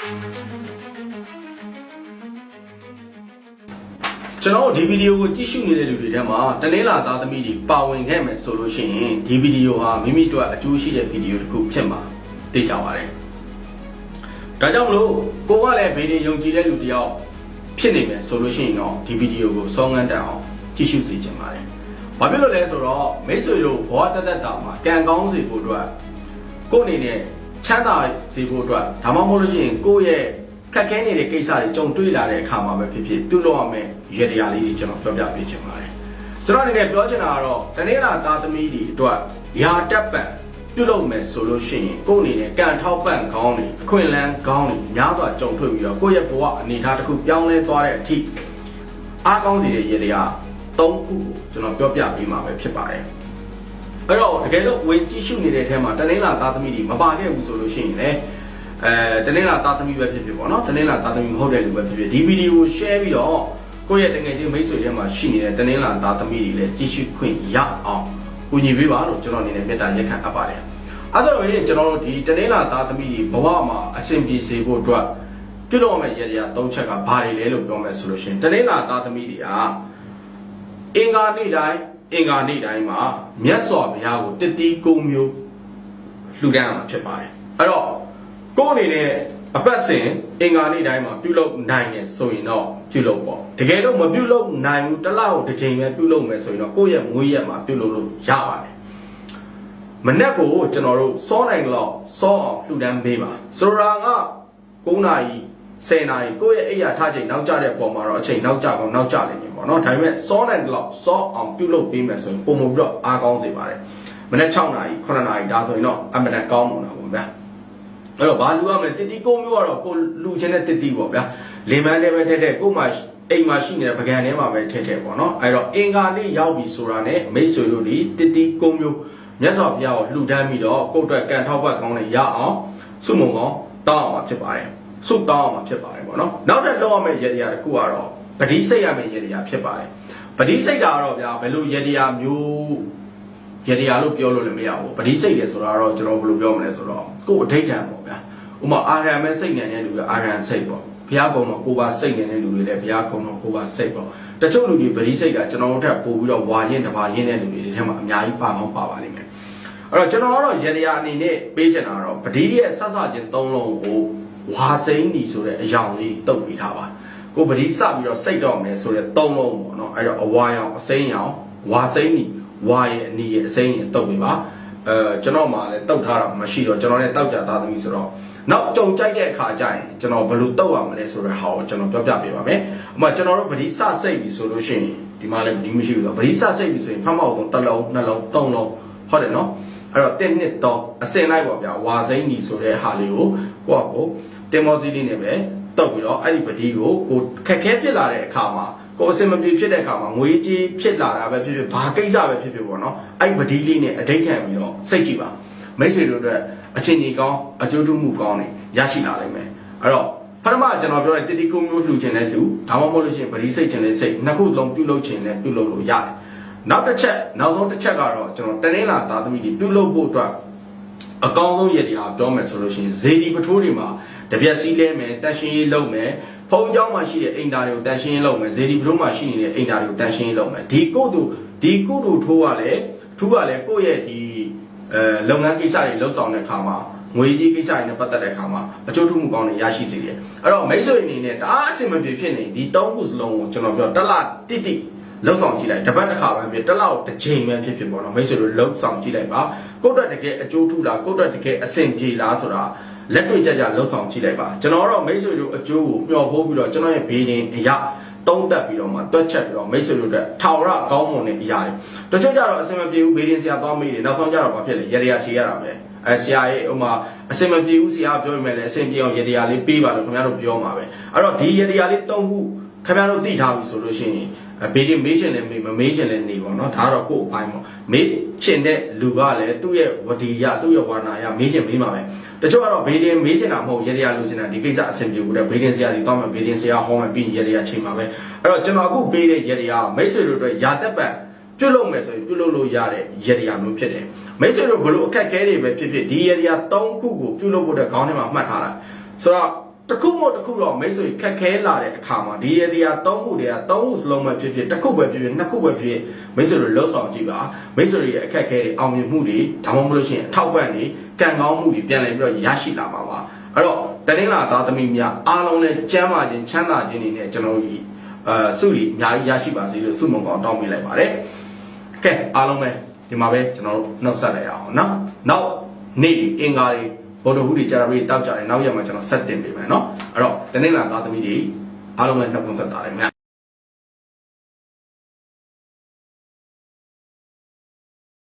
ကျွန်တော်တို့ဒီဗီဒီယိုကိုကြည့်ရှုနေတဲ့လူတွေထဲမှာတနင်္လာသားသမီးတွေပါဝင်ခဲ့မယ်ဆိုလို့ရှိရင်ဒီဗီဒီယိုဟာမိမိတို့အကျိုးရှိတဲ့ဗီဒီယိုတစ်ခုဖြစ်မှာသိကြပါတယ်။ဒါကြောင့်မလို့ကိုကလည်းဗီဒီယိုယုံကြည်တဲ့လူတစ်ယောက်ဖြစ်နေမယ်ဆိုလို့ရှိရင်တော့ဒီဗီဒီယိုကိုစောင်းငန်းတက်အောင်ကြည့်ရှုစေချင်ပါတယ်။ဘာဖြစ်လို့လဲဆိုတော့မိတ်ဆွေတို့ဘောတက်တက်တာမှာကံကောင်းစေဖို့အတွက်ကိုယ့်အနေနဲ့ ချမ်းသာစေဖို့အတွက်ဒါမှမဟုတ်လို့ရှိရင်ကိုယ့်ရဲ့ခက်ခဲနေတဲ့ကိစ္စတွေကြုံတွေ့လာတဲ့အခါမှာပဲဖြစ်ဖြစ်ပြုလုပ်ရမယ့်ရည်တရားလေးတွေကျွန်တော်ပြောပြပေးချင်ပါတယ်။ကျွန်တော်အနေနဲ့ပြောချင်တာကတော့တနေ့လာသားသမီးတွေအတွက်ယာတက်ပံပြုလုပ်မယ်ဆိုလို့ရှိရင်ကိုယ့်အနေနဲ့ကံထောက်ပံ့ကောင်းတွေအခွင့်အလမ်းကောင်းတွေများစွာကြုံတွေ့ပြီးတော့ကိုယ့်ရဲ့ဘဝအနေအထားတစ်ခုပြောင်းလဲသွားတဲ့အထိအားကောင်းစေတဲ့ရည်တရား၃ခုကိုကျွန်တော်ပြောပြပေးမှာပဲဖြစ်ပါတယ်။ အဲ့တော့တကယ်လို့ဝင်ကြည့်ရှုနေတဲ့ထဲမှာတနင်္လာသားသမီးတွေမပါခဲ့ဘူးဆိုလို့ရှိရင်လည်းအဲတနင်္လာသားသမီးပဲဖြစ်ဖြစ်ပေါ့နော်တနင်္လာသားသမီးမဟုတ်တဲ့လူပဲဖြစ်ဖြစ်ဒီဗီဒီယိုကို share ပြီးတော့ကိုယ့်ရဲ့တကယ်ချင်းမိတ်ဆွေထဲမှာရှိနေတဲ့တနင်္လာသားသမီးတွေလည်းကြည့်ရှုခွင့်ရအောင်ကူညီပေးပါလို့ကျွန်တော်အနေနဲ့မေတ္တာရက်ခံအပ်ပါတယ်အဲ့ဒါတော့ရင်ကျွန်တော်တို့ဒီတနင်္လာသားသမီးတွေဘဝမှာအဆင်ပြေစေဖို့အတွက်ပြုလုပ်ရမယ့်ရည်ရည်၃ချက်ကဘာတွေလဲလို့ပြောမယ်ဆိုလို့ရှိရင်တနင်္လာသားသမီးတွေကအင်္ဂါနေ့တိုင်း အင်္ဂါနေ့တိုင်းမှာမြတ်စွာဘုရားကိုတတိကုံမျိုးလှူဒန်းရမှာဖြစ်ပါတယ်အဲ့တော့ကိုယ့်အနေနဲ့အပတ်စဉ်အင်္ဂါနေ့တိုင်းမှာပြုလုပ်နိုင်ရဆိုရင်တော့ပြုလုပ်ပေါ့တကယ်လို့မပြုလုပ်နိုင်ဘူးတစ်လောက်တစ်ချိန်ပဲပြုလုပ်မယ်ဆိုရင်တော့ကိုယ့်ရဲ့မွေးရက်မှာပြုလုပ်လို့ရပါတယ်မနေ့ကိုကျွန်တော်တို့စောနိုင်တော့စောအောင်လှူဒန်းပေးပါဆိုတော့က9နာရီ 10နာရီကိုယ့်ရဲ့အိယာထားချိန်နောက်ကျတဲ့ပုံမှာတော့အချိန်နောက်ကျကောင်နောက်ကျနေပြီပေါ့နော်ဒါပေမဲ့စောနိုင်တော့စောအောင်ပြုလုပ်ပေးမယ်ဆိုရင်ပုံမပြီးတော့အားကောင်းစေပါတယ်မနေ့6နာရီ9နာရီဒါဆိုရင်တော့အမှန်တန်ကောင်းမှာပါဗျာအဲ့တော့ဘာလူရမလဲတတိကုန်းမျိုးကတော့ကိုလူချင်းတဲ့တတိပေါ့ဗျာလေမန်းလည်းပဲထက်တဲ့ကိုမှအိမ်မှာရှိနေတဲ့ပကံထဲမှာပဲထက်ထက်ပေါ့နော်အဲ့တော့အင်္ဂါနေ့ရောက်ပြီဆိုတာနဲ့မိတ်ဆွေတို့ဒီတတိကုန်းမျိုးမြတ်စွာဘုရားကိုလှူဒန်းပြီးတော့ကိုယ့်အတွက်ကံထောက်ပတ်ကောင်းတွေရအောင်စုမုံကောင်းတောင်းအောင်မှာဖြစ်ပါတယ် စုတောင်းအောင်မှာဖြစ်ပါတယ်ပေါ့နော်နောက်ထပ်လောက်ရမယ့်ရည်ရည်တစ်ခုကတော့ပတိစိတ်ရမယ့်ရည်ရည်ဖြစ်ပါတယ်ပတိစိတ်တာကတော့ဗျာဘယ်လိုရည်ရည်မျိုးရတရားလို့ပြောလို့လည်းမရဘူးပတိစိတ်တယ်ဆိုတာတော့ကျွန်တော်ဘယ်လိုပြောမလဲဆိုတော့ကိုယ်အဋိဌံပေါ့ဗျာဥမာအာရံမဲ့စိတ်နေတဲ့လူကအာရံစိတ်ပေါ့ဘုရားကုံတော့ကိုယ်ပါစိတ်နေတဲ့လူတွေလည်းဘုရားကုံတော့ကိုယ်ပါစိတ်ပေါ့တချို့လူတွေပတိစိတ်ကကျွန်တော်တို့ထက်ပို့ပြီးတော့ဝါရင်တပါရင်တဲ့လူတွေတွေထဲမှာအများကြီးပါမောင်းပါပါလိမ့်မယ်အဲ့တော့ကျွန်တော်ကတော့ရတရားအနေနဲ့ပေးချင်တာတော့ပတိရဲ့ဆက်ဆချင်းသုံးလုံးကို ဝါစိမ့်ညီဆိုတဲ့အယောင်လေးတုတ်ပေးထားပါကိုပတိစပြီးတော့စိတ်တော့မယ်ဆိုတဲ့သုံးလုံးပေါ့နော်အဲ့တော့အဝါရောင်အစိမ်းရောင်ဝါစိမ့်ညီဝါရဲ့အနီရဲ့အစိမ်းရဲ့တုတ်ပေးပါအဲကျွန်တော်မှလည်းတုတ်ထားတာမရှိတော့ကျွန်တော်လည်းတောက်ကြသားသမီးဆိုတော့နောက်ကြုံကြိုက်တဲ့အခါကျရင်ကျွန်တော်ဘယ်လိုတုတ်ရမလဲဆိုတဲ့ဟာကိုကျွန်တော်ပြောပြပေးပါမယ်။အမှကျွန်တော်တို့ပတိစစိတ်ပြီဆိုလို့ရှိရင်ဒီမှာလည်းပတိမရှိဘူးဆိုတော့ပတိစစိတ်ပြီဆိုရင်ဖမ်းမောက်ဆုံးတစ်လုံးနှလုံးသုံးလုံးဟုတ်တယ်နော်။အဲ့တော့1နှစ်3အစင်လိုက်ပါဗျာဝါစိမ့်ညီဆိုတဲ့ဟာလေးကိုကိုယ့်ကို တင်မောစီလေးနဲ့ပဲတုတ်ပြီးတော့အဲ့ဒီပတိကိုကိုခက်ခဲဖြစ်လာတဲ့အခါမှာကိုအစင်မပြေဖြစ်တဲ့အခါမှာငွေကြေးဖြစ်လာတာပဲဖြစ်ဖြစ်ဘာကိစ္စပဲဖြစ်ဖြစ်ပေါ့နော်အဲ့ပတိလေးနဲ့အဓိဋ္ဌာန်ပြီးတော့စိတ်ကြည့်ပါမိတ်ဆွေတို့အတွက်အချင်းကြီးကောင်းအကျိုးထူးမှုကောင်းနေရရှိလာနိုင်မယ်အဲ့တော့ပထမကျွန်တော်ပြောတဲ့တတိကုံမျိုးလှူခြင်းနဲ့လှူဒါမှမဟုတ်လို့ရှိရင်ပရိစိတ်ခြင်းနဲ့စိတ်နှစ်ခုလုံးပြုလုပ်ခြင်းနဲ့ပြုလုပ်လို့ရတယ်နောက်တစ်ချက်နောက်ဆုံးတစ်ချက်ကတော့ကျွန်တော်တနင်္လာသားသမီးတွေပြုလုပ်ဖို့အတွက် အကောင်းဆုံးရည်တရားပြောမယ်ဆိုလို့ရှိရင်ဇေဒီပထိုးတွေမှာတပြက်စီးလဲမယ်တက်ရှင်ရေးလုပ်မယ်ဖုံเจ้าမှာရှိတဲ့အိမ်သားတွေကိုတန်ရှင်းရေးလုပ်မယ်ဇေဒီပထိုးမှာရှိနေတဲ့အိမ်သားတွေကိုတန်ရှင်းရေးလုပ်မယ်ဒီကုတ်တူဒီကုတ်တူထိုးကလည်းထူးကလည်းကိုယ့်ရဲ့ဒီအဲလုပ်ငန်းကိစ္စတွေလှုပ်ဆောင်တဲ့အခါမှာငွေကြီးကိစ္စတွေနဲ့ပတ်သက်တဲ့အခါမှာအကျိုးထူးမှုကောင်းတွေရရှိစေတယ်အဲ့တော့မိတ်ဆွေအနေနဲ့တအားအဆင်မပြေဖြစ်နေဒီ၃ခုစလုံးကိုကျွန်တော်ပြောတက်လာတိတိ လှုပ်ဆောင်ကြည့်လိုက်တပတ်တစ်ခါပဲဖြစ်တစ်လောက်တစ်ချိန်ပဲဖြစ်ဖြစ်ပေါ့နော်မိတ်ဆွေတို့လှုပ်ဆောင်ကြည့်လိုက်ပါကိုယ့်အတွက်တကယ်အကျိုးထူးလားကိုယ့်အတွက်တကယ်အဆင်ပြေလားဆိုတာလက်တွေ့ကြကြလှုပ်ဆောင်ကြည့်လိုက်ပါကျွန်တော်တော့မိတ်ဆွေတို့အကျိုးကိုမျှော်ဖို့ပြီးတော့ကျွန်တော်ရဲ့ဘေးရင်အရာတုံးတက်ပြီးတော့မှတွက်ချက်ပြီးတော့မိတ်ဆွေတို့အတွက်ထာဝရကောင်းမွန်တဲ့အရာတွေတချို့ကြတော့အဆင်မပြေဘူးဘေးရင်ဆရာသွားမေးတယ်နောက်ဆုံးကြတော့ဘာဖြစ်လဲရရချေရတာပဲအဲဆရာရဲ့ဥမာအစင်မပြေဘူးဆရာပြောရင်လည်းအစင်ပြေအောင်ရတရားလေးပေးပါလို့ခင်ဗျားတို့ပြောမှာပဲအဲ့တော့ဒီရတရားလေး၃ခုခင်ဗျားတို့သိထားပြီဆိုလို့ရှိရင် ဘေးရင်မေးချင်လည်းမေးမမေးချင်လည်းနေပေါ့နော်ဒါတော့ကိုယ့်အပိုင်းပေါ့မေးချင်တဲ့လူကလည်းသူ့ရဲ့ဝတီရသူ့ရဲ့ဝါနာရမေးချင်မေးမှာပဲတချို့ကတော့ဘေးရင်မေးချင်တာမဟုတ်ရတရားလူချင်တာဒီကိစ္စအဆင်ပြေဘူးတဲ့ဘေးရင်ဆရာစီတောင်းမှဘေးရင်ဆရာဟောမှပြီးရတရားချိန်မှာပဲအဲ့တော့ကျွန်တော်အခုပေးတဲ့ရတရားမိတ်ဆွေတို့အတွက်ယာတက်ပံပြုတ်လို့မယ်ဆိုရင်ပြုတ်လို့လို့ရတဲ့ရတရားမျိုးဖြစ်တယ်မိတ်ဆွေတို့ဘလို့အခက်ခဲတွေပဲဖြစ်ဖြစ်ဒီရတရား၃ခုကိုပြုတ်လို့ဖို့တဲ့ခေါင်းထဲမှာမှတ်ထားလိုက်ဆိုတော့ တစ်ခုမဟုတ်တစ်ခုတော့မိတ်ဆွေခက်ခဲလာတဲ့အခါမှာဒီရတရားသုံးခုတည်းကသုံးခုစလုံးပဲဖြစ်ဖြစ်တစ်ခုပဲဖြစ်ဖြစ်နှစ်ခုပဲဖြစ်ဖြစ်မိတ်ဆွေတို့လှုပ်ဆောင်ကြည့်ပါမိတ်ဆွေတွေရဲ့အခက်ခဲတွေအောင်မြင်မှုတွေဒါမှမဟုတ်လို့ရှိရင်အထောက်ပံ့တွေကံကောင်းမှုတွေပြန်လည်ပြီးတော့ရရှိလာမှာပါအဲ့တော့တနင်္လာသားသမီးများအားလုံးလည်းကျမ်းမာခြင်းချမ်းသာခြင်းတွေနဲ့ကျွန်တော်တို့ဒီအဲစုလီအများကြီးရရှိပါစေလို့ဆုမွန်ကောင်းတောင်းပေးလိုက်ပါတယ်ကဲအားလုံးပဲဒီမှာပဲကျွန်တော်တို့နှုတ်ဆက်လိုက်အောင်နော်နောက်နေ့အင်္ဂါတွေ ဗုဒ္ဓဟူးတွေကြာပြီးတောက်ကြတယ်နောက်ရက်မှာကျွန်တော်ဆက်တင်ပေးမယ်နော်အဲ့တော့တနင်္လာသားသမီးတွေအားလုံးပဲနှုတ်ခွန်းဆက်တာတယ်မြတ်